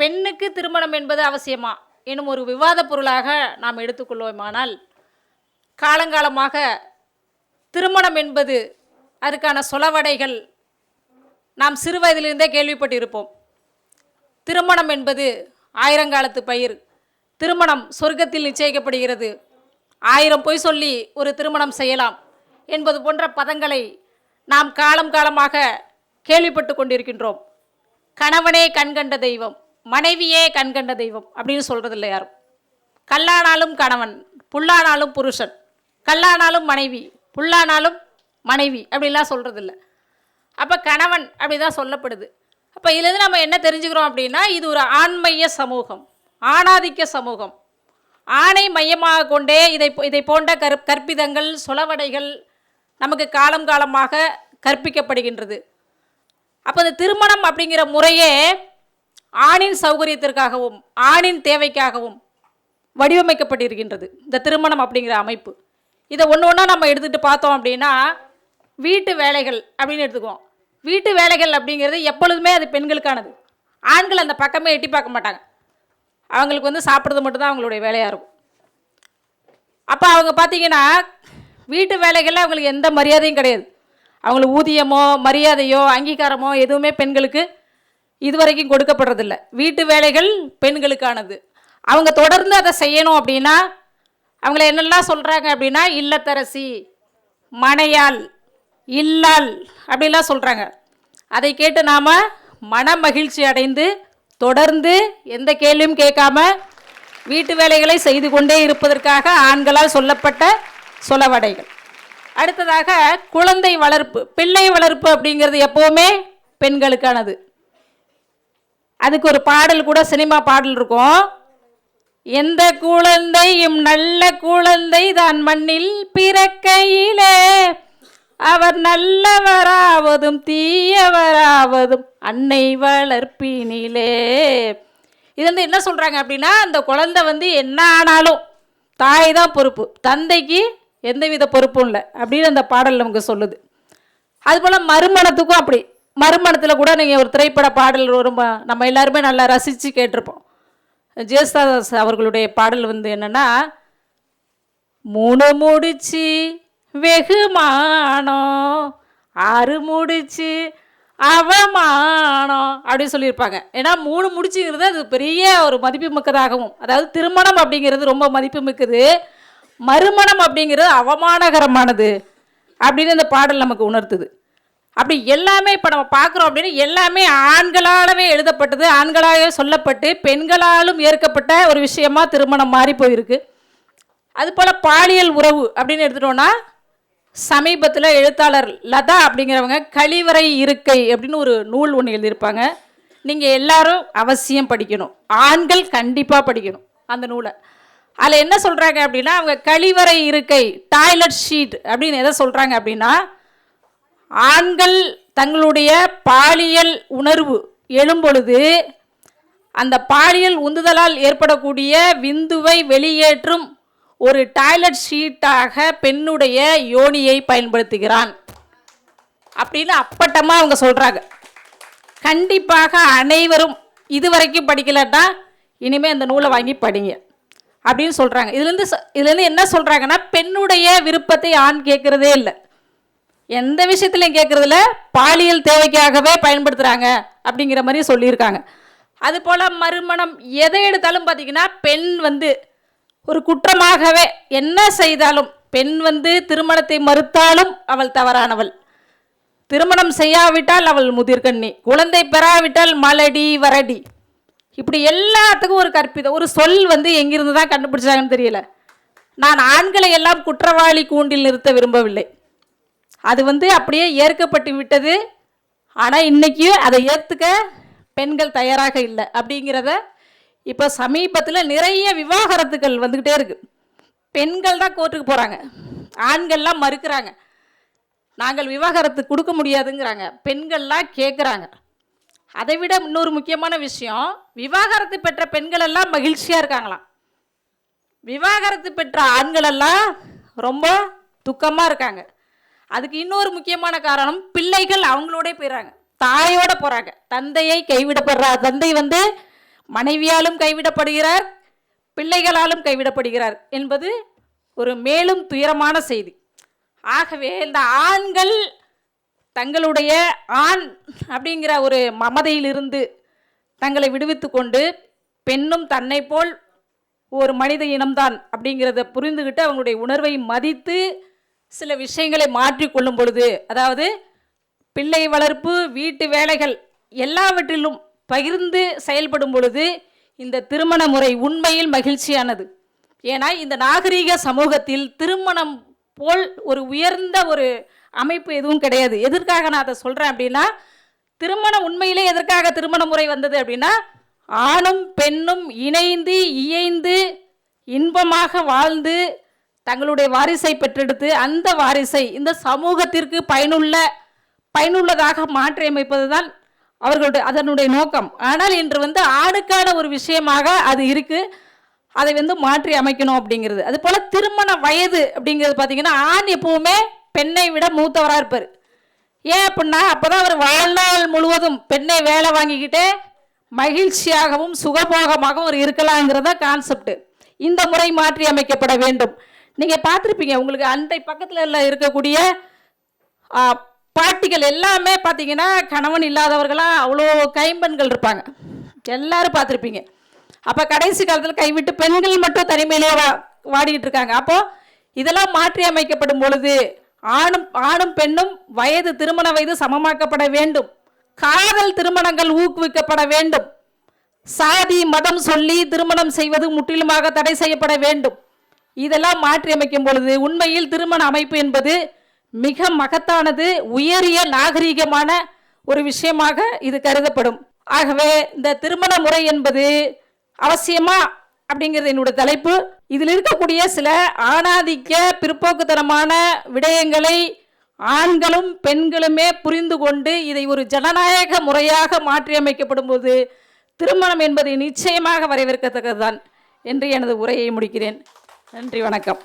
பெண்ணுக்கு திருமணம் என்பது அவசியமா? எனும் ஒரு விவாத பொருளாக நாம் எடுத்துக்கொள்வோமானால் காலங்காலமாக திருமணம் என்பது அதுக்கான சொலவடைகள் நாம் சிறுவயதிலிருந்தே கேள்விப்பட்டிருப்போம். திருமணம் என்பது ஆயிரங்காலத்து பயிர். திருமணம் சொர்க்கத்தில் நிச்சயிக்கப்படுகிறது. ஆயிரம் பொய் சொல்லி ஒரு திருமணம் செய்யலாம் என்பது போன்ற பதங்களை நாம் காலம் காலமாக கேள்விப்பட்டு கொண்டிருக்கின்றோம். கணவனே கண்கண்ட தெய்வம். மனைவியே கண்கண்ட தெய்வம் அப்படின்னு சொல்கிறது இல்லை யாரும். கல்லானாலும் கணவன் புல்லானாலும் புருஷன் கல்லானாலும் மனைவி புல்லானாலும் மனைவி அப்படிலாம் சொல்கிறதில்ல அப்போ கணவன் அப்படி தான் சொல்லப்படுது. அப்போ இதுலேருந்து நம்ம என்ன தெரிஞ்சுக்கிறோம் அப்படின்னா இது ஒரு ஆண்மைய சமூகம் ஆணாதிக்க சமூகம். ஆணை மையமாக கொண்டே இதை இதை போன்ற கற் கற்பிதங்கள் சொலவடைகள் நமக்கு காலம் காலமாக கற்பிக்கப்படுகின்றது. அப்போ இந்த திருமணம் அப்படிங்கிற முறையே ஆணின் சௌகரியத்திற்காகவும் ஆணின் தேவைக்காகவும் வடிவமைக்கப்பட்டிருக்கின்றது. இந்த திருமணம் அப்படிங்கிற அமைப்பு. இதை ஒன்று ஒன்றா நம்ம எடுத்துகிட்டு பார்த்தோம் அப்படின்னா வீட்டு வேலைகள் அப்படின்னு எடுத்துக்குவோம். வீட்டு வேலைகள் அப்படிங்கிறது எப்பொழுதுமே அது பெண்களுக்கானது. ஆண்கள் அந்த பக்கமே எட்டி பார்க்க மாட்டாங்க. அவங்களுக்கு வந்து சாப்பிட்றது மட்டும்தான் அவங்களுடைய வேலையாக இருக்கும். அப்போ அவங்க பார்த்தீங்கன்னா வீட்டு வேலைகளில் அவங்களுக்கு எந்த மரியாதையும் கிடையாது. அவங்களுக்கு ஊதியமோ மரியாதையோ அங்கீகாரமோ எதுவுமே பெண்களுக்கு இதுவரைக்கும் கொடுக்கப்படுறதில்ல. வீட்டு வேலைகள் பெண்களுக்கானது. அவங்க தொடர்ந்து அதை செய்யணும் அப்படின்னா அவங்கள என்னெல்லாம் சொல்கிறாங்க அப்படின்னா இல்லத்தரசி மனையால் இல்லால் அப்படிலாம் சொல்கிறாங்க அதை கேட்டு நாம் மன மகிழ்ச்சி அடைந்து தொடர்ந்து எந்த கேள்வியும் கேட்காம வீட்டு வேலைகளை செய்து கொண்டே இருப்பதற்காக ஆண்களால் சொல்லப்பட்ட சொலவடைகள். அடுத்ததாக குழந்தை வளர்ப்பு பிள்ளை வளர்ப்பு அப்படிங்கிறது எப்போவுமே பெண்களுக்கானது. அதுக்கு ஒரு பாடல் கூட சினிமா பாடல் இருக்கும். எந்த குழந்தையும் நல்ல குழந்தை தான் மண்ணில் பிறக்கையிலே. அவர் நல்லவராவதும் தீயவராவதும் அன்னை வளர்ப்பினிலே. இது வந்து என்ன சொல்கிறாங்க அப்படின்னா அந்த குழந்தை வந்து என்ன ஆனாலும் தாய் தான் பொறுப்பு தந்தைக்கு எந்தவித பொறுப்பும் இல்லை அப்படின்னு அந்த பாடல் நமக்கு சொல்லுது. அதுபோல் மறுமணத்துக்கும் அப்படி. மறுமணத்தில் கூட நீங்கள் ஒரு திரைப்பட பாடல் ரொம்ப நம்ம எல்லாருமே நல்லா ரசித்து கேட்டிருப்போம். ஜெயசுதாஸ் அவர்களுடைய பாடல் வந்து என்னென்னா மூணு முடிச்சு வெகுமானம் ஆறு முடிச்சு அவமானம் அப்படின்னு சொல்லியிருப்பாங்க. ஏன்னா மூணு முடிச்சுங்கிறது அது பெரிய ஒரு மதிப்புமிக்கதாகவும் அதாவது திருமணம் அப்படிங்கிறது ரொம்ப மதிப்புமிக்கது மறுமணம் அப்படிங்கிறது அவமானகரமானது அப்படின்னு இந்த பாடல் நமக்கு உணர்த்துது. அப்படி எல்லாமே இப்போ நம்ம பார்க்குறோம் அப்படின்னு எல்லாமே ஆண்களாலவே எழுதப்பட்டது ஆண்களாகவே சொல்லப்பட்டு பெண்களாலும் ஏற்கப்பட்ட ஒரு விஷயமா திருமணம் மாறி போயிருக்கு. அதுபோல் பாலியல் உறவு அப்படின்னு எடுத்துட்டோன்னா சமீபத்தில் எழுத்தாளர் லதா அப்படிங்கிறவங்க கழிவறை இருக்கை அப்படின்னு ஒரு நூல் ஒன்று எழுதியிருப்பாங்க. நீங்கள் எல்லாரும் அவசியம் படிக்கணும். ஆண்கள் கண்டிப்பாக படிக்கணும் அந்த நூலை. அதில் என்ன சொல்கிறாங்க அப்படின்னா அவங்க கழிவறை இருக்கை டாய்லெட் ஷீட் அப்படின்னு எதை சொல்கிறாங்க அப்படின்னா ஆண்கள் தங்களுடைய பாலியல் உணர்வு எழும்பொழுது அந்த பாலியல் உந்துதலால் ஏற்படக்கூடிய விந்துவை வெளியேற்றும் ஒரு டாய்லெட் ஷீட்டாக பெண்ணுடைய யோனியை பயன்படுத்துகிறான். அப்படின்னு அப்பட்டமாக அவங்க சொல்கிறாங்க கண்டிப்பாக அனைவரும் இதுவரைக்கும் படிக்கலட்டா இனிமேல் அந்த நூலை வாங்கி படிங்க. அப்படின்னு சொல்கிறாங்க இதுலேருந்து இதுலேருந்து என்ன சொல்கிறாங்கன்னா பெண்ணுடைய விருப்பத்தை ஆண் கேட்குறதே இல்லை. எந்த விஷயத்துலையும் கேட்குறதுல பாலியல் தேவைக்காகவே பயன்படுத்துகிறாங்க அப்படிங்கிற மாதிரி சொல்லியிருக்காங்க. அதுபோல் மறுமணம் எதை எடுத்தாலும் பார்த்தீங்கன்னா பெண் வந்து ஒரு குற்றமாகவே என்ன செய்தாலும் பெண் வந்து திருமணத்தை மறுத்தாலும் அவள் தவறானவள். திருமணம் செய்யாவிட்டால் அவள் முதிர்கண்ணி குழந்தை பெறாவிட்டால் மலடி வரடி. இப்படி எல்லாத்துக்கும் ஒரு கற்பிதம் ஒரு சொல் வந்து எங்கிருந்து தான் கண்டுபிடிச்சாங்கன்னு தெரியல. நான் ஆண்களை எல்லாம் குற்றவாளி கூண்டில் நிறுத்த விரும்பவில்லை. அது வந்து அப்படியே ஏற்கப்பட்டு விட்டது. ஆனால் இன்றைக்கும் அதை ஏற்றுக்க பெண்கள் தயாராக இல்லை அப்படிங்கிறத இப்போ சமீபத்தில் நிறைய விவாகரத்துகள் வந்துக்கிட்டே இருக்குது பெண்கள் தான் கோர்ட்டுக்கு போகிறாங்க ஆண்கள்லாம் மறுக்கிறாங்க. நாங்கள் விவாகரத்து கொடுக்க முடியாதுங்கிறாங்க. பெண்கள்லாம் கேட்குறாங்க அதை விட இன்னொரு முக்கியமான விஷயம் விவாகரத்து பெற்ற பெண்கள் எல்லாம் மகிழ்ச்சியாக இருக்காங்களாம். விவாகரத்து பெற்ற ஆண்களெல்லாம் ரொம்ப துக்கமாக இருக்காங்க. அதுக்கு இன்னொரு முக்கியமான காரணம் பிள்ளைகள் அவங்களோட போயிடுறாங்க தாயோட போகிறாங்க தந்தையை கைவிடப்படுறார் தந்தை வந்து மனைவியாலும் கைவிடப்படுகிறார் பிள்ளைகளாலும் கைவிடப்படுகிறார் என்பது ஒரு மேலும் துயரமான செய்தி. ஆகவே இந்த ஆண்கள் தங்களுடைய ஆண் அப்படிங்கிற ஒரு மமதையிலிருந்து தங்களை விடுவித்து கொண்டு பெண்ணும் தன்னை போல் ஒரு மனித இனம்தான் அப்படிங்கிறத புரிந்துக்கிட்டு அவங்களுடைய உணர்வை மதித்து சில விஷயங்களை மாற்றிக்கொள்ளும் பொழுது அதாவது பிள்ளை வளர்ப்பு வீட்டு வேலைகள் எல்லாவற்றிலும் பகிர்ந்து செயல்படும் பொழுது இந்த திருமண முறை உண்மையில் மகிழ்ச்சியானது. ஏன்னா இந்த நாகரீக சமூகத்தில் திருமணம் போல் ஒரு உயர்ந்த ஒரு அமைப்பு எதுவும் கிடையாது. எதற்காக நான் அதை சொல்கிறேன் அப்படின்னா திருமணம் உண்மையிலே எதற்காக திருமண முறை வந்தது அப்படின்னா ஆணும் பெண்ணும் இணைந்து இயைந்து இன்பமாக வாழ்ந்து தங்களுடைய வாரிசை பெற்றெடுத்து அந்த வாரிசை இந்த சமூகத்திற்கு பயனுள்ள பயனுள்ளதாக மாற்றியமைப்பது தான் அவர்களுடைய அதனுடைய நோக்கம். ஆனால் இன்று வந்து ஆணுக்கான ஒரு விஷயமாக அது இருக்குது அதை வந்து மாற்றி அமைக்கணும் அப்படிங்கிறது. அது போல் திருமண வயது அப்படிங்கிறது பார்த்தீங்கன்னா ஆண் எப்பவுமே பெண்ணை விட மூத்தவராக இருப்பார். ஏன் அப்படின்னா அப்போ தான் அவர் வாழ்நாள் முழுவதும் பெண்ணை வேலை வாங்கிக்கிட்டே மகிழ்ச்சியாகவும் சுகபோகமாகவும் அவர் இருக்கலாங்கிறத கான்செப்ட் இந்த முறை மாற்றி அமைக்கப்பட வேண்டும். நீங்கள் பார்த்துருப்பீங்க உங்களுக்கு அண்டை பக்கத்தில் இருக்கக்கூடிய பாட்டிகள் எல்லாமே பார்த்தீங்கன்னா கணவன் இல்லாதவர்களாக அவ்வளோ கைம்பெண்கள் இருப்பாங்க. எல்லாரும் பார்த்துருப்பீங்க. அப்போ கடைசி காலத்தில் கைவிட்டு பெண்கள் மட்டும் தனிமையிலே வா வாடிக்கிட்டு இருக்காங்க. அப்போது இதெல்லாம் மாற்றி அமைக்கப்படும் பொழுது ஆணும் ஆணும் பெண்ணும் வயது திருமண வயது சமமாக்கப்பட வேண்டும். காதல் திருமணங்கள் ஊக்குவிக்கப்பட வேண்டும். சாதி மதம் சொல்லி திருமணம் செய்வது முற்றிலுமாக தடை செய்யப்பட வேண்டும். இதெல்லாம் மாற்றியமைக்கும் பொழுது உண்மையில் திருமண அமைப்பு என்பது மிக மகத்தானது உயரிய நாகரீகமான ஒரு விஷயமாக இது கருதப்படும். ஆகவே இந்த திருமண முறை என்பது அவசியமா அப்படிங்கிறது என்னோட தலைப்பு. இதில் இருக்கக்கூடிய சில ஆணாதிக்க பிற்போக்குத்தனமான விடயங்களை ஆண்களும் பெண்களுமே புரிந்து கொண்டு இதை ஒரு ஜனநாயக முறையாக மாற்றியமைக்கப்படும் போது திருமணம் என்பது நிச்சயமாக வரவேற்கத்தக்கதுதான் என்று எனது உரையை முடிக்கிறேன். நன்றி வணக்கம்.